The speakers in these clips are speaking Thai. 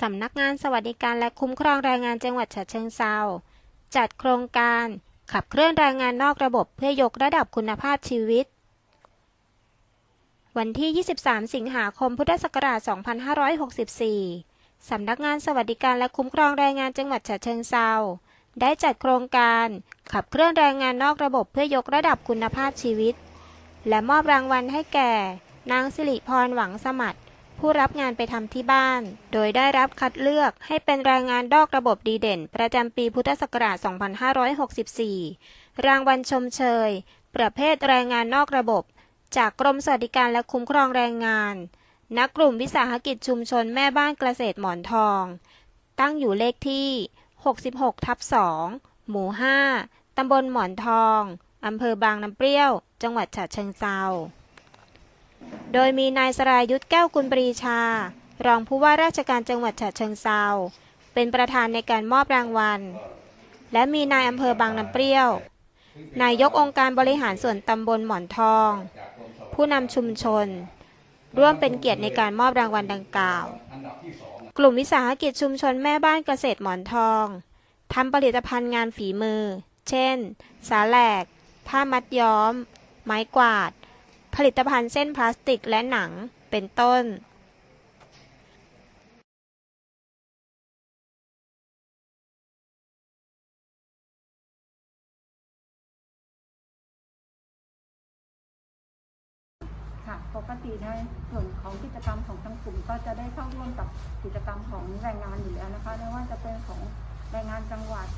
สำนักงานสวัสดิการและคุ้มครองแรงงานจังหวัดฉะเชิงเทราจัดโครงการขับเคลื่อนแรงงานนอกระบบเพื่อยกระดับคุณภาพชีวิต วันที่ 23 สิงหาคม พุทธศักราช 2564 สำนักงานสวัสดิการและคุ้มครองแรงงานจังหวัดฉะเชิงเทราได้จัดโครงการขับเคลื่อนแรงงานนอกระบบเพื่อยกระดับคุณภาพชีวิต และมอบรางวัลให้แก่ นางสิริพรหวังสมัติ ผู้รับงานไปทำที่บ้าน โดยได้รับคัดเลือกให้เป็นแรงงานนอกระบบดีเด่น ประจำปีพุทธศักราช 2564 รางวัลชมเชย ประเภทแรงงานนอกระบบ จากกรมสวัสดิการและคุ้มครองแรงงาน นักกลุ่มวิสาหกิจชุมชนแม่บ้านเกษตรหมอนทอง ตั้งอยู่เลขที่ 66 ทับ 2 หมู่ 5ตำบลหมอนทองอำเภอบางน้ำเปรี้ยว จังหวัดฉะเชิงเทรา โดยมีนายสรายุทธแก้วกุลปรีชา รองผู้ว่าราชการจังหวัดฉะเชิงเทราเป็นประธานในการมอบรางวัล และมีนายอำเภอบางน้ำเปรี้ยว นายกองค์การบริหารส่วนตำบลหมอนทอง ผู้นำชุมชน ร่วมเป็นเกียรติในการมอบรางวัลดังกล่าว กลุ่มวิสาหกิจชุมชนแม่บ้านเกษตรหมอนทองทำผลิตภัณฑ์งานฝีมือ เช่น สาแหลก ผ้ามัดย้อม ไม้กวาด ผลิตภัณฑ์เส้นพลาสติกและหนัง เป็นต้นค่ะปกติในส่วนของกิจกรรมของทางกลุ่มก็จะได้เข้าร่วมกับกิจกรรมของแรงงานอยู่แล้วนะคะไม่ว่าจะเป็นของแรงงานจังหวัด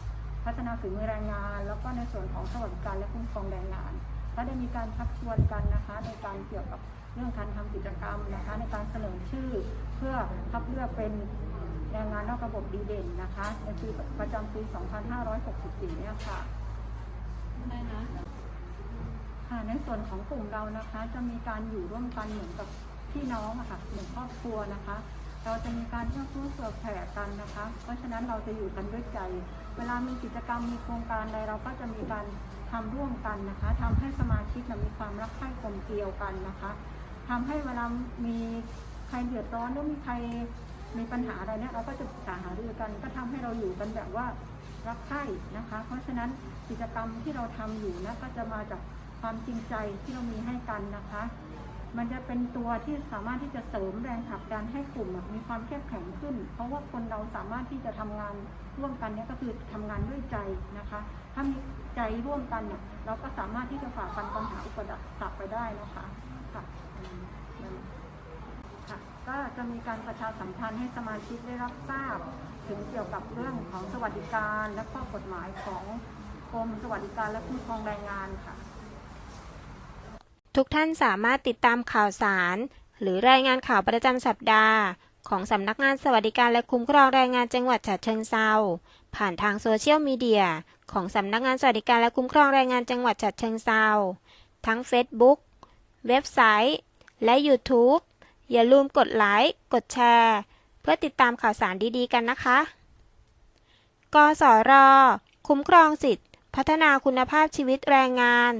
พัฒนาฝีมือแรงงาน แล้วก็ในส่วนของสวัสดิการและคุ้มครองแรงงาน ก็ได้มีการชักชวนกันนะคะในการเกี่ยวกับเรื่องการทำกิจกรรมนะคะในการเสนอชื่อเพื่อคัดเลือกเป็นแรงงานนอกระบบดีเด่นนะคะในปีประจำปี 2564 เนี่ยค่ะค่ะในส่วนของกลุ่มเรานะคะจะมีการอยู่ร่วมกันเหมือนกับพี่น้องอะค่ะเหมือนครอบครัวนะคะ เราจะมีการเอื้อเฟื้อเผื่อแผ่กันนะคะ เพราะฉะนั้นเราจะอยู่กันด้วยใจ เวลามีกิจกรรมมีโครงการใดเราก็จะมีการ ทำร่วมกันนะคะทำให้สมาชิกมีความรักใคร่กลมเกลียวกันนะคะทำให้เวลามีใครเดือดร้อนหรือมีใครมีปัญหาอะไรเนี่ยเราก็จะปรึกษาหารือกัน ก็ทำให้เราอยู่กันแบบว่ารักใคร่นะคะ เพราะฉะนั้นกิจกรรมที่เราทำอยู่นะก็จะมาจากความจริงใจที่เรามีให้กันนะคะ มันจะเป็นตัวที่สามารถที่จะเสริมแรงผลักดันให้กลุ่มมีความเข้มแข็งขึ้น เพราะว่าคนเราสามารถที่จะทำงานร่วมกันเนี่ยก็คือทำงานด้วยใจนะคะ ถ้ามีใจร่วมกันเนี่ยเราก็สามารถที่จะฝ่าฟันปัญหาอุปสรรคไปได้นะคะค่ะก็จะมีการประชาสัมพันธ์ให้สมาชิกได้รับทราบ ถึงเกี่ยวกับเรื่องของสวัสดิการ และข้อกฎหมายของกรมสวัสดิการและคุ้มครองแรงงานค่ะ ทุกท่านสามารถติดตามข่าวสาร หรือรายงานข่าวประจำสัปดาห์ ของสำนักงานสวัสดิการและคุ้มครองแรงงานจังหวัดฉะเชิงเทราผ่านทางโซเชียลมีเดียของสำนักงานสวัสดิการและคุ้มครองแรงงานจังหวัดฉะเชิงเทราทั้ง Facebook เว็บไซต์ และ YouTube อย่าลืมกดไลค์กดแชร์ เพื่อติดตามข่าวสารดีๆ กันนะคะ กสร คุ้มครองสิทธิพัฒนาคุณภาพชีวิตแรงงาน